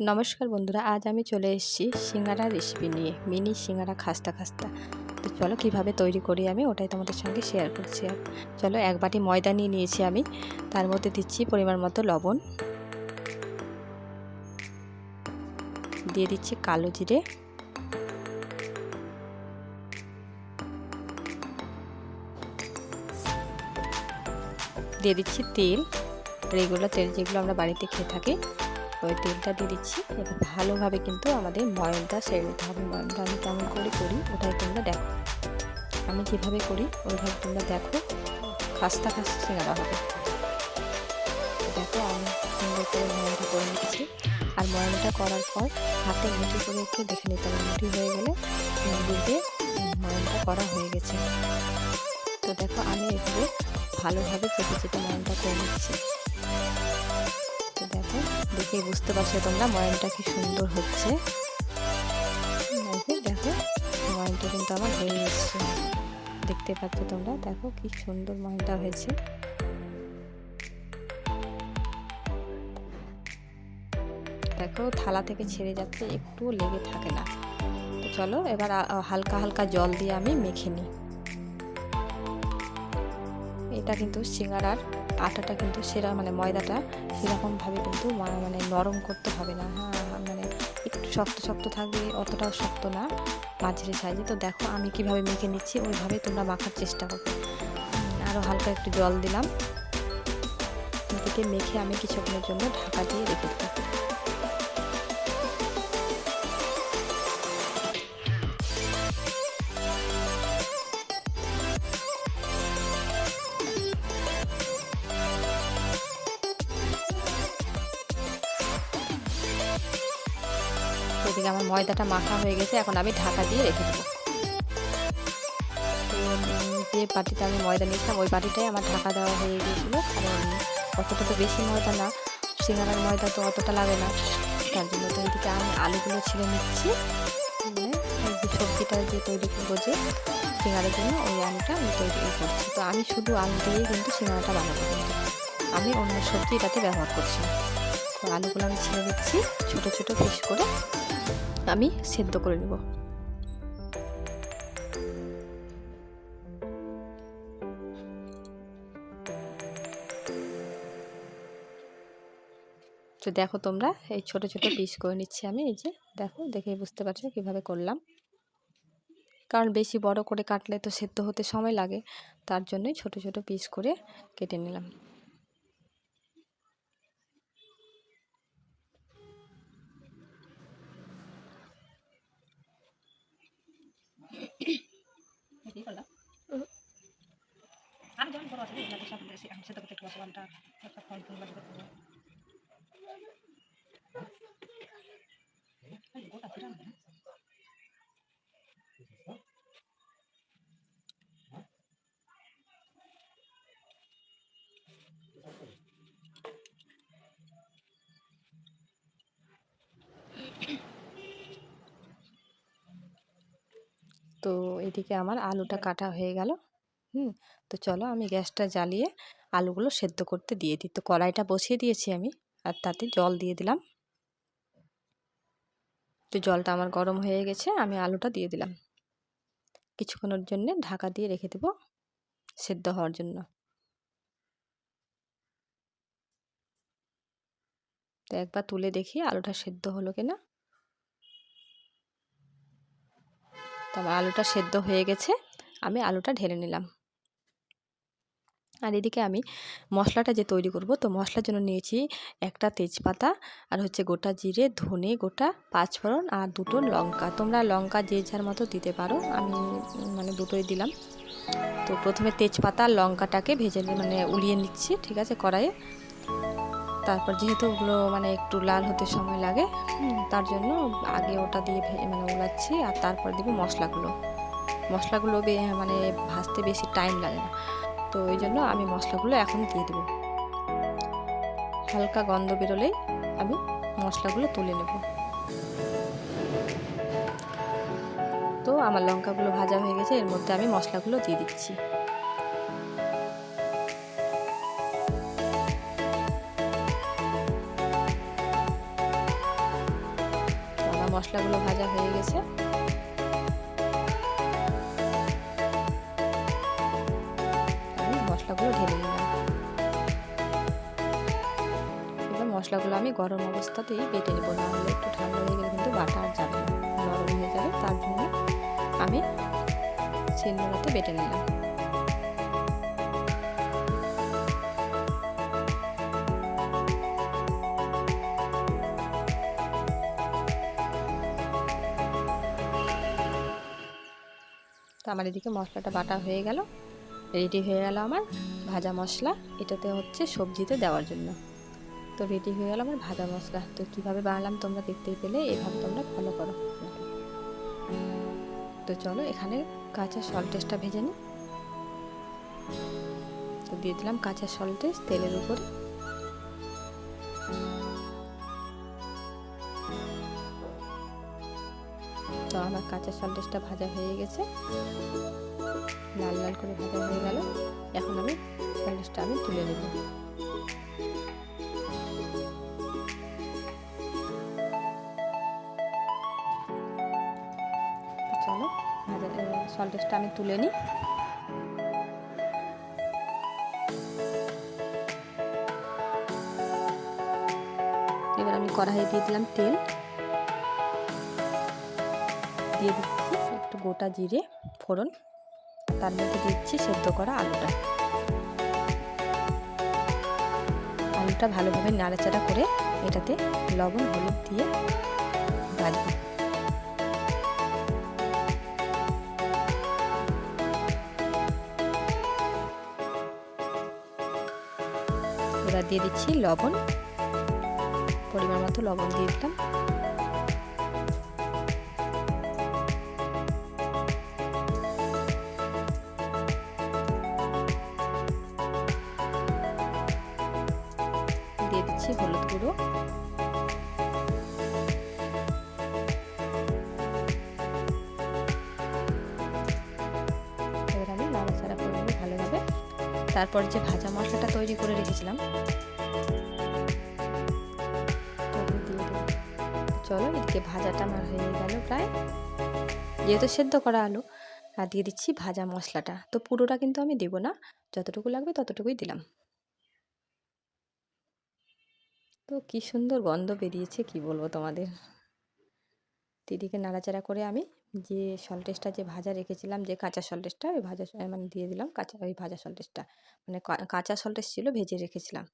নমস্কার বন্ধুরা, আজ আমি চলে এসেছি সিঙ্গারা রেসিপি নিয়ে মিনি সিঙ্গারা খাস্তা খাস্তা। তো চলো কীভাবে তৈরি করি আমি, ওটাই তোমাদের সঙ্গে শেয়ার করছি চলো এক বাটি ময়দা নিয়ে নিয়েছি আমি, তার মধ্যে দিচ্ছি পরিমাণ মতো লবণ। দিয়ে দিচ্ছি কালো জিরে। দিয়ে দিচ্ছি তেল রেগুলার তেল যেগুলো আমরা বাড়িতে খেয়ে থাকি। ওই তেলটা দিয়ে দিচ্ছি। এবার ভালোভাবে কিন্তু আমাদের ময়নটা সেরে নিতে হবে। ময়নটা আমি কেমন করে করি, ওটাই তোমরা দেখো। আমি যেভাবে করি, ওইভাবে তোমরা দেখো। খাস্তা খাস্তা সিঙ্গারা হবে। দেখো আমি সুন্দর করে ময়নটা করে নিচ্ছি। আর ময়নটা করার পর হাতে মুঠি করে একটু দেখে নিতে হবে। মুঠি হয়ে গেলে বুঝবে ময়নটা করা হয়ে গেছে। তো দেখো আমি এভাবে ভালোভাবে চেপে চেপে ময়নটা করে নিচ্ছি। দেখো, দেখে বুঝতে পারছ তোমরা ময়নটা কি সুন্দর হচ্ছে। দেখো ময়নটা কিন্তু আমার হয়ে এসছে দেখতে পাচ্ছ তোমরা, দেখো কি সুন্দর ময়নটা হয়েছে। দেখো, থালা থেকে ছেড়ে যাচ্ছে একটু লেগে থাকে না। তো চলো, এবার হালকা হালকা জল দিয়ে আমি মেখে নিই। এটা কিন্তু সিঙ্গারার আটাটা কিন্তু সেরা মানে ময়দাটা সেরকমভাবে কিন্তু মানে নরম করতে হবে না। হ্যাঁ মানে একটু শক্ত শক্ত থাকবে, অতটাও শক্ত না, মাঝের সাইজে। তো দেখো আমি কীভাবে মেখে নিচ্ছি, ওইভাবে তোমরা মাখার চেষ্টা করবে আরও হালকা একটু জল দিলাম। এদিকে মেখে আমি কিছুক্ষণের জন্য ঢাকা দিয়ে রেখে দেবো ময়দাটা মাখা হয়ে গেছে, এখন আমি ঢাকা দিয়ে রেখে দেবো। যে বাটিটা আমি ময়দা নিয়েছিলাম, ওই বাটিটাই আমার ঢাকা দেওয়া হয়ে গিয়েছিল। কারণ অতটা তো বেশি ময়দা না, সিঙ্গারার ময়দা তো অতটা লাগে না। তার জন্য তো এদিকে আমি আলুগুলো ছিঁড়ে নিচ্ছি। মানে সবজিটা যে তৈরি করব যে সিঙ্গারের জন্য, ওই আলুটা আমি তৈরি করছি। তো আমি শুধু আলু দিয়েই কিন্তু সিঙ্গারাটা বানাবো। কিন্তু আমি অন্য সবজি এটাতে ব্যবহার করছি তো আলুগুলো আমি ছিঁড়ে দিচ্ছি ছোটো ছোটো পিস করে। আমি সেদ্ধ করে নেব। তো দেখো তোমরা, এই ছোট ছোট পিস করে নিচ্ছি আমি, এই যে দেখো, দেখেই বুঝতে পারছ কীভাবে করলাম। কারণ বেশি বড় করে কাটলে তো সেদ্ধ হতে সময় লাগে, তার জন্যই ছোট ছোট পিস করে কেটে নিলাম। আমি যেমন বড় আছে সব সেটা করতে একটু বসলামটা সব ফল ফুল বাজি করতে গোটা ফিরান তো এদিকে আমার আলুটা কাটা হয়ে গেল। হুম, তো চলো আমি গ্যাসটা জ্বালিয়ে আলুগুলো সেদ্ধ করতে দিয়ে দিই। তো কড়াইটা বসিয়ে দিয়েছি আমি, আর তাতে জল দিয়ে দিলাম। তো জলটা আমার গরম হয়ে গেছে, আমি আলুটা দিয়ে দিলাম। কিছুক্ষণের জন্যে ঢাকা দিয়ে রেখে দেব সেদ্ধ হওয়ার জন্য। তো একবার তুলে দেখি আলুটা সেদ্ধ হলো কিনা। তো আমার আলুটা সেদ্ধ হয়ে গেছে, আমি আলুটা ঢেলে নিলাম। আর এদিকে আমি মশলাটা যে তৈরি করব, তো মশলার জন্য নিয়েছি একটা তেজপাতা আর হচ্ছে গোটা জিরে, ধনে গোটা, পাঁচফোড়ন আর দুটো লঙ্কা। তোমরা লঙ্কা যে যার মতো দিতে পারো, আমি মানে দুটোই দিলাম। তো প্রথমে তেজপাতা লঙ্কাটাকে ভেজে মানে উলিয়ে নিচ্ছি, ঠিক আছে, কড়াইয়ে। তারপর যেহেতু ওগুলো মানে একটু লাল হতে সময় লাগে তার জন্য আগে ওটা দিয়ে মানে ওলাচ্ছি আর তারপর দিব মশলাগুলো। মশলাগুলো মানে ভাজতে বেশি টাইম লাগে না। তো ওই জন্য আমি মশলাগুলো এখন দিয়ে দেবো। হালকা গন্ধ বেরোলেই আমি মশলাগুলো তুলে নেব। তো আমার লঙ্কাগুলো ভাজা হয়ে গেছে এর মধ্যে আমি মশলাগুলো দিয়ে দিচ্ছি। মশলাগুলো ভাজা হয়ে গেছে। আমি মশলাগুলো ঢেলে নিলাম। এবার মশলাগুলো আমি গরম অবস্থাতেই বেটে নেব, না হলে একটু ঠান্ডা হয়ে গেলে কিন্তু বাটা আর যাবে না, নরম হয়ে যাবে। তার জন্য আমি শিলনোড়াতে বেটে নিলাম। আমার এদিকে মশলাটা বাটা হয়ে গেল। রেডি হয়ে গেল আমার ভাজা মশলা। এটাতে হচ্ছে সবজিতে দেওয়ার জন্য। তো রেডি হয়ে গেল আমার ভাজা মশলা। তো কীভাবে বানালাম তোমরা দেখতেই পেলে, এভাবে তোমরা ফলো করো। তো চলো এখানে কাঁচা সল্টেসটা ভেজে নিই। তো দিয়ে দিলাম কাঁচা সল্টেস তেলের উপরে। কাঁচা সল্টেসটা ভাজা হয়ে গেছে। লাল লাল করে ভাজা হয়ে গেল। এখন আমি সল্টেসটা আমি তুলে নেব। চলো, ভাজা আমি তুলে নিই। এবার আমি কড়াইয়ে দিয়ে দিলাম তেল। দিয়ে দিচ্ছি একটু গোটা জিরে ফোড়ন। তার মধ্যে দিচ্ছি সেদ্ধ করা আলুটা। আলুটা ভালোভাবে নাড়াচাড়া করে এটাতে লবণ, হলুদ দিয়ে ভাজবো। দিয়ে দিচ্ছি লবণ। পরিমাণ মতো লবণ দিয়ে দিলাম। গুঁড়ো এবার আমি করে নেব ভালোভাবে। তারপর যে ভাজা মশলাটা তৈরি করে রেখেছিলাম চলো, এদিকে ভাজাটা আমার হয়ে গেল প্রায়। যেহেতু সেদ্ধ করা আলু, আর দিয়ে দিচ্ছি ভাজা মশলাটা। তো পুরোটা কিন্তু আমি দেবো না, যতটুকু লাগবে ততটুকুই দিলাম। তো কি সুন্দর গন্ধ বেরিয়েছে, কি বলব তোমাদের? দিদিকে নাড়াচাড়া করে আমি যে সল্টেসটা যে ভাজা রেখেছিলাম, যে কাঁচা সল্টেসটা ওই ভাজা মানে দিয়ে দিলাম কাঁচা, ওই ভাজা সল্টেসটা মানে কাঁচা সল্টেস ছিল ভেজে রেখেছিলাম।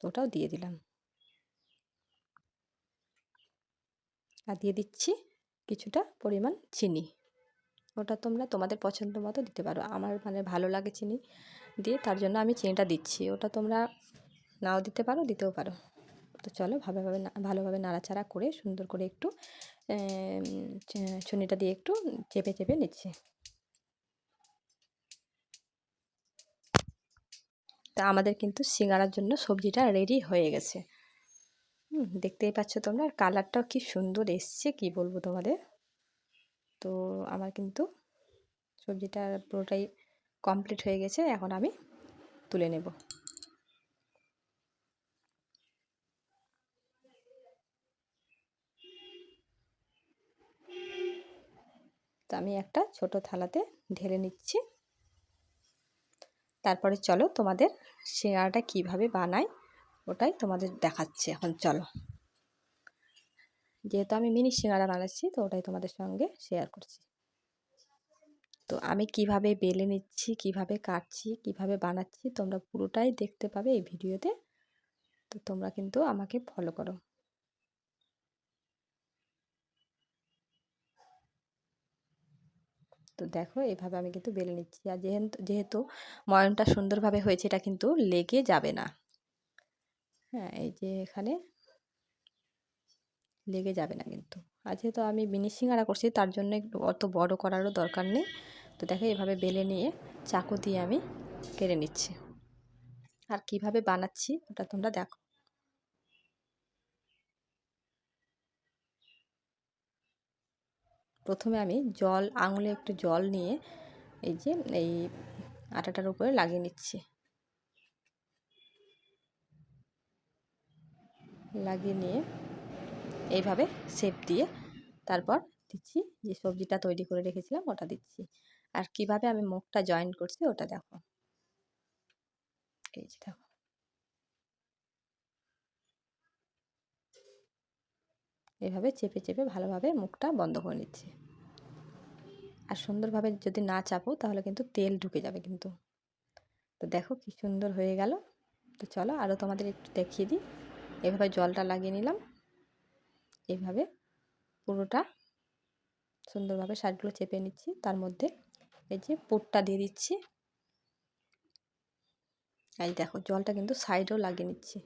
ওটাও দিয়ে দিলাম। আর দিয়ে দিচ্ছি কিছুটা পরিমাণ চিনি। ওটা তোমরা তোমাদের পছন্দ মতো দিতে পারো। আমার মানে ভালো লাগে চিনি দিয়ে, তার জন্য আমি চিনিটা দিচ্ছি। ওটা তোমরা নাও দিতে পারো, দিতেও পারো। তো চলো ভালোভাবে ভালোভাবে নাড়াচাড়া করে সুন্দর করে একটু চুনিটা দিয়ে একটু চেপে চেপে নিচ্ছি। তা আমাদের কিন্তু সিঙ্গারার জন্য সবজিটা রেডি হয়ে গেছে। হুম, দেখতেই পাচ্ছ তোমরা কালারটাও কি সুন্দর এসছে, কি বলব তোমাদের? তো আমার কিন্তু সবজিটা পুরোটাই কমপ্লিট হয়ে গেছে, এখন আমি তুলে নেব। তো আমি একটা ছোট থালাতে ঢেলে নিচ্ছি। তারপরে চলো তোমাদের সিঙ্গারাটা কীভাবে বানাই ওটাই তোমাদের দেখাচ্ছি। এখন চলো। যেহেতু আমি মিনি সিঙ্গারা বানাচ্ছি, তো ওটাই তোমাদের সঙ্গে শেয়ার করছি। তো আমি কীভাবে বেলে নিচ্ছি, কীভাবে কাটছি, কীভাবে বানাচ্ছি, তোমরা পুরোটাই দেখতে পাবে এই ভিডিওতে। তো তোমরা কিন্তু আমাকে ফলো করো। তো দেখো এভাবে আমি কিন্তু বেলে নিচ্ছি। আর যেহেতু যেহেতু ময়নটা সুন্দরভাবে হয়েছে, এটা কিন্তু লেগে যাবে না। হ্যাঁ এই যে এখানে লেগে যাবে না কিন্তু। আর যেহেতু আমি মিনি সিঙ্গারা করছি, তার জন্য একটু অত বড় করারও দরকার নেই। তো দেখো এভাবে বেলে নিয়ে চাকু দিয়ে আমি কেড়ে নিচ্ছি। আর কীভাবে বানাচ্ছি, ওটা তোমরা দেখো। প্রথমে আমি জল, আঙুলে একটু জল নিয়ে এই যে এই আটাটার উপরে লাগিয়ে নিচ্ছি। লাগিয়ে নিয়ে এইভাবে শেপ দিয়ে তারপর দিচ্ছি, যে সবজিটা তৈরি করে রেখেছিলাম ওটা দিচ্ছি। আর কীভাবে আমি মুখটা জয়েন করছি ওটা দেখো। এই যে দেখো। এভাবে চেপে চেপে ভালোভাবে মুখটা বন্ধ করে নিচ্ছি। আর সুন্দরভাবে যদি না চাপো তাহলে কিন্তু তেল ঢুকে যাবে কিন্তু। তো দেখো কি সুন্দর হয়ে গেল। তো চলো আরও তোমাদের একটু দেখিয়ে দিই। এভাবে জলটা লাগিয়ে নিলাম। এভাবে পুরোটা সুন্দরভাবে সাইডগুলো চেপে নিচ্ছি। তার মধ্যে এই যে পুরটা দিয়ে দিচ্ছি। এই দেখো জলটা কিন্তু সাইডেও লাগিয়ে নিচ্ছি।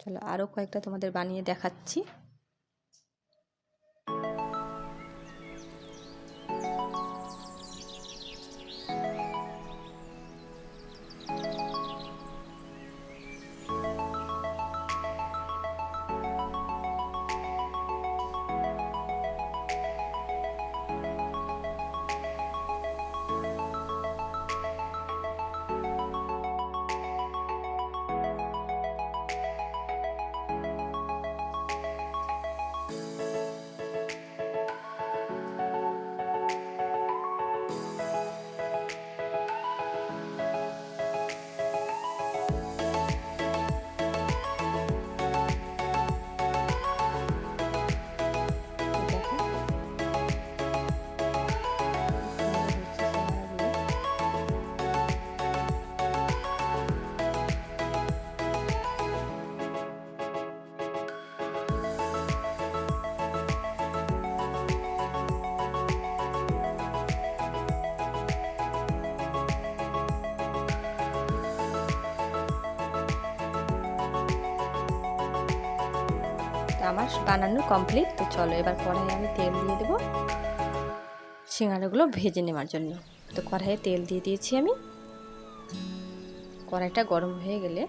চলো আরও কয়েকটা তোমাদের বানিয়ে দেখাচ্ছি। আমার বানানো কমপ্লিট তো চলো, এবার কড়াইয়ে আমি তেল দিয়ে দেবো। সিঙ্গারাগুলো ভেজে নেওয়ার জন্য। তো কড়াইয়ে তেল দিয়ে দিয়েছি আমি। কড়াইটা গরম হয়ে গেলে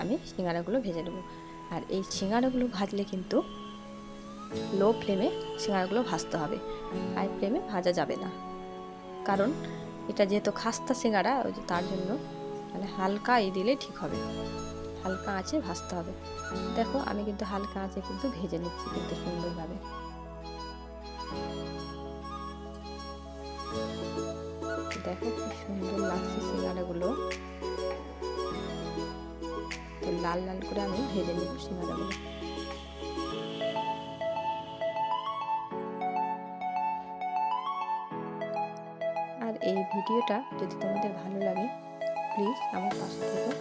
আমি সিঙ্গারাগুলো ভেজে নেব। আর এই সিঙ্গারাগুলো ভাজলে কিন্তু লো ফ্লেমে সিঙ্গারাগুলো ভাজতে হবে। হাই ফ্লেমে ভাজা যাবে না। কারণ এটা যেহেতু খাস্তা সিঙ্গারা, ওই তার জন্য মানে হালকা এই দিলে ঠিক হবে। হালকা আঁচে ভাজতে হবে। দেখো, আমি কিন্তু হালকা আঁচে কিন্তু ভেজে নিচ্ছি কিন্তু সুন্দরভাবে। দেখো কি সুন্দর লাগছে সিঙ্গারাগুলো। তো লাল লাল করে আমি ভেজে নিব সিঙ্গারাগুলো। আর এই ভিডিওটা যদি তোমাদের ভালো লাগে প্লিজ আমার পাশে থেকো।